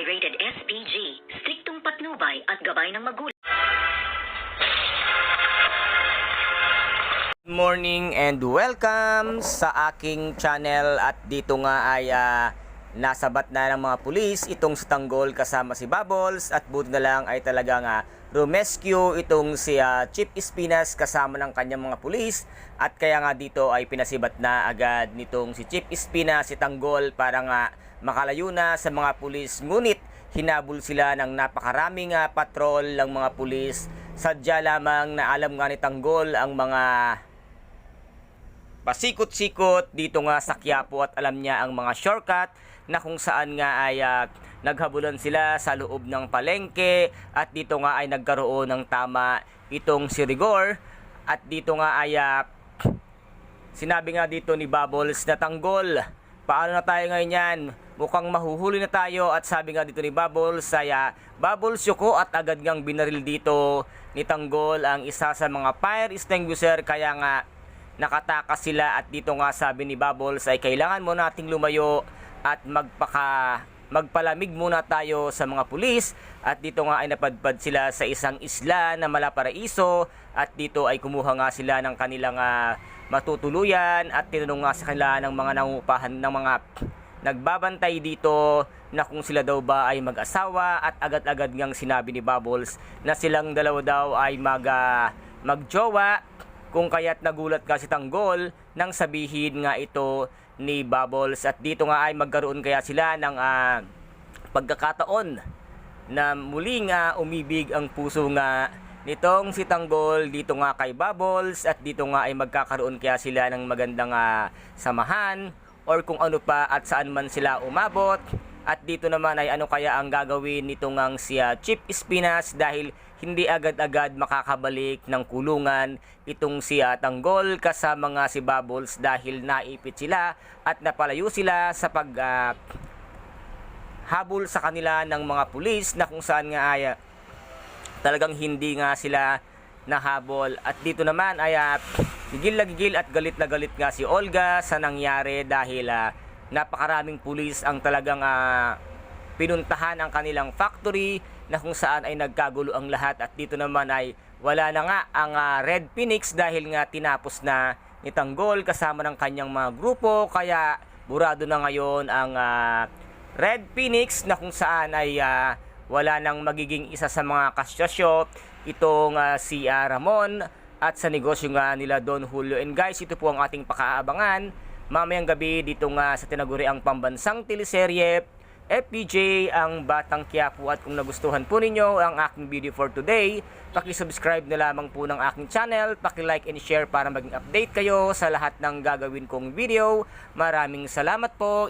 rated SPG, striktong patnubay at gabay ng magulang. Good morning and welcome sa aking channel. At dito nga ay ah, nasabat na ng mga pulis itong Tanggol kasama si Bubbles. At buti na lang ay talagang uh, rescue itong si ah, Chief Espinas kasama ng kanyang mga pulis. At kaya nga dito ay pinasibat na agad nitong si Chief Espinas si Tanggol para nga makalayo na sa mga pulis ngunit hinabol sila ng napakaraming ah, patrol ng mga pulis. Sadya lamang na alam nga ni Tanggol ang mga pasikot-sikot dito nga sa Quiapo at alam niya ang mga shortcut na kung saan nga ay ah, naghabulan sila sa loob ng palengke at dito nga ay nagkaroon ng tama itong si Rigor. At dito nga ay ah, sinabi nga dito ni Bubbles na tanggol paano na tayo ngayon yan mukhang mahuhuli na tayo at sabi nga dito ni Bubbles ay ah, Bubbles yuko at agad ngang binaril dito ni Tanggol ang isa sa mga fire extinguisher. Kaya nga nakatakas sila at dito nga sabi ni Bubbles ay kailangan mo nating lumayo at magpaka magpalamig muna tayo sa mga pulis. At dito nga ay napadpad sila sa isang isla na Malaparaiso at dito ay kumuha nga sila ng kanilang ah, matutuluyan at tinanong nga sa kanila ng mga nangupahan ng mga nagbabantay dito na kung sila daw ba ay mag-asawa at agad-agad ngang sinabi ni Bubbles na silang dalawa daw ay mag ah, magjowa. Kung kaya't nagulat ka si Tanggol nang sabihin nga ito ni Bubbles. At dito nga ay magkaroon kaya sila ng ah, pagkakataon na muli nga umibig ang puso nga nitong si Tanggol dito nga kay Bubbles. At dito nga ay magkakaroon kaya sila ng magandang ah, samahan or kung ano pa at saan man sila umabot. At dito naman ay ano kaya ang gagawin nitong ang si ah, Chip Espinas dahil hindi agad-agad makakabalik ng kulungan itong si Tanggol kasama nga si Bubbles dahil naipit sila at napalayo sila sa pag ah, habol sa kanila ng mga pulis na kung saan nga ay ah, talagang hindi nga sila nahabol. At dito naman ay ah, gigil na gigil at galit na galit nga si Olga sa nangyari dahil ah, napakaraming pulis ang talagang ah, pinuntahan ang kanilang factory na kung saan ay nagkagulo ang lahat. At dito naman ay wala na nga ang ah, Red Phoenix dahil nga tinapos na ni Tanggol kasama ng kanyang mga grupo. Kaya burado na ngayon ang ah, Red Phoenix na kung saan ay ah, wala nang magiging isa sa mga kasyosyo itong ah, si ah, Ramon at sa negosyo nga nila Don Julio. And guys, ito po ang ating pakaabangan mamayang gabi dito nga sa tinaguriang pambansang teleserye FPJ ang Batang Quiapo at kung nagustuhan po ninyo ang aking video for today, paki-subscribe na lamang po ng aking channel, paki-like and share para maging update kayo sa lahat ng gagawin kong video. Maraming salamat po.